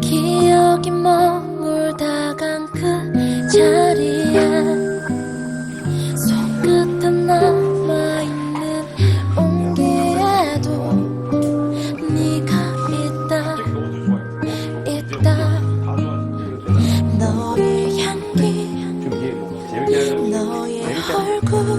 기억이 머물다 간 그 자리에 손끝에 남아있는 온기에도 네가 있다 있다. 너의 향기 너의 얼굴.